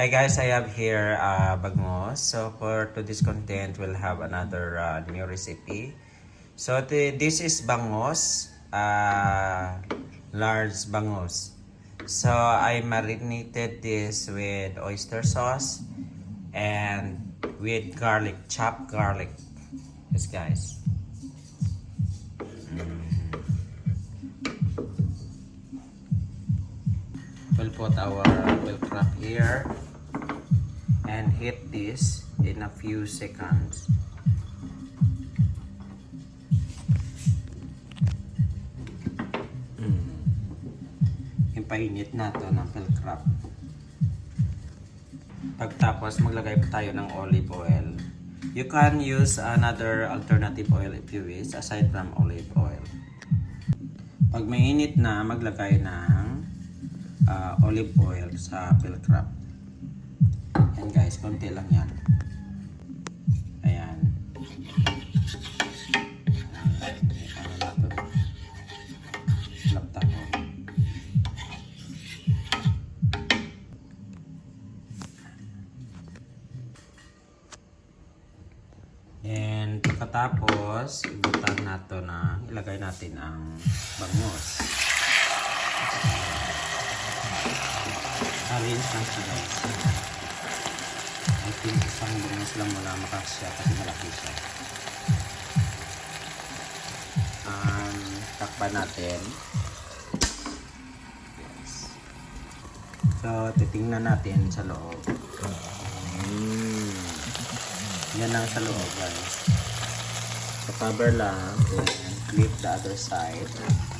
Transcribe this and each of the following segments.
Hi guys, I am here uh, bagmos. So for today's content, we'll have another uh, new recipe. So this is bangos, uh, large bangos. So I marinated this with oyster sauce and with garlic, chopped garlic. Yes guys. We'll put our milk wrap here and hit this in a few seconds. Mm. Ipainit na to ng milk wrap. Pagtapos maglagay pa tayo ng olive oil. You can use another alternative oil if you wish aside from olive oil. Pag mainit na, maglagay ng ah, olive oil sa. Yan guys, konti lang yan. Ayan. Ano na to? Laptop. And pagkatapos, ibutan nato na ilagay natin ang bangos. Arrange lang siya. Think isang bangos lang muna makasya kasi malaki siya. Um, takpan natin. Yes. So, titingnan natin sa loob. Mm. Yan lang sa loob guys. So, cover lang. And flip the other side.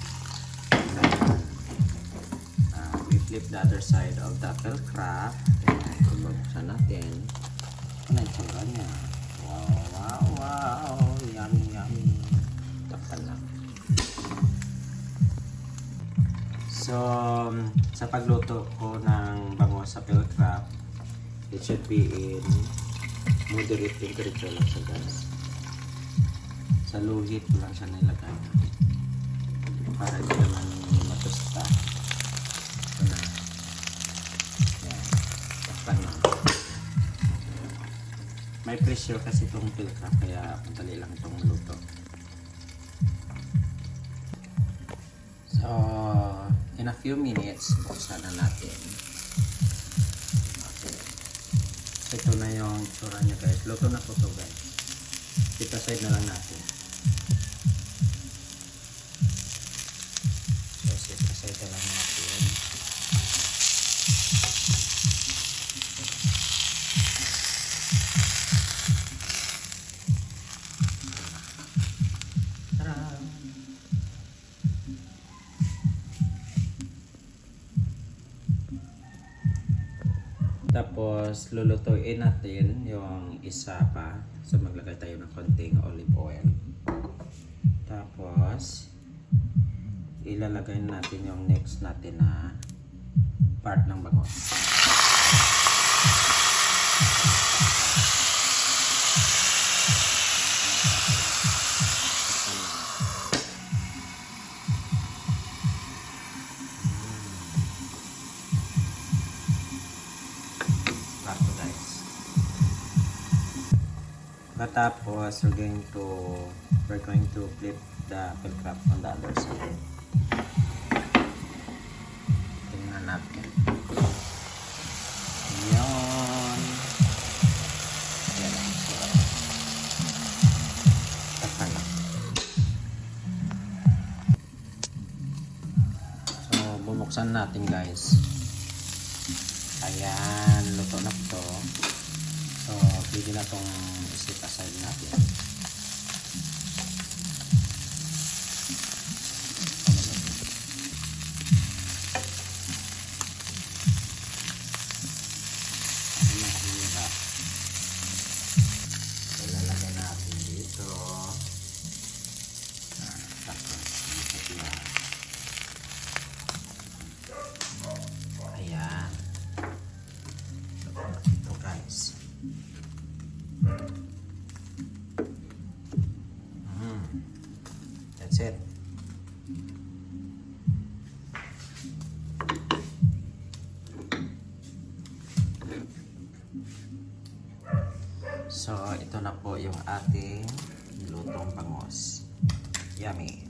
Flip the other side of the craft. Ayan, bubuksan natin. Ano yung tsura niya? Wow, wow, wow. Yummy, yummy. Takpan lang. So, sa pagluto ko ng bango sa apple craft, it should be in moderate temperature lang siya guys. Sa low heat lang siya nilagay. Para hindi naman matusta. May pressure kasi itong pilka kaya madali lang itong luto. So, in a few minutes, buksan na natin. Ito na yung tsura niya guys. Luto na po to guys. Kita side na lang natin. Tapos, lulutuin natin yung isa pa. So, maglagay tayo ng konting olive oil. Tapos, ilalagay natin yung next natin na part ng bangos. Katapos, we're going to we're going to flip the apple crab on the other side. Tingnan natin. Yan. Yan ang lang. So, bumuksan natin guys. Ayan, luto na pwede na itong isit aside So, ito na po yung ating lutong bangos. Yummy.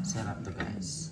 Sarap to guys.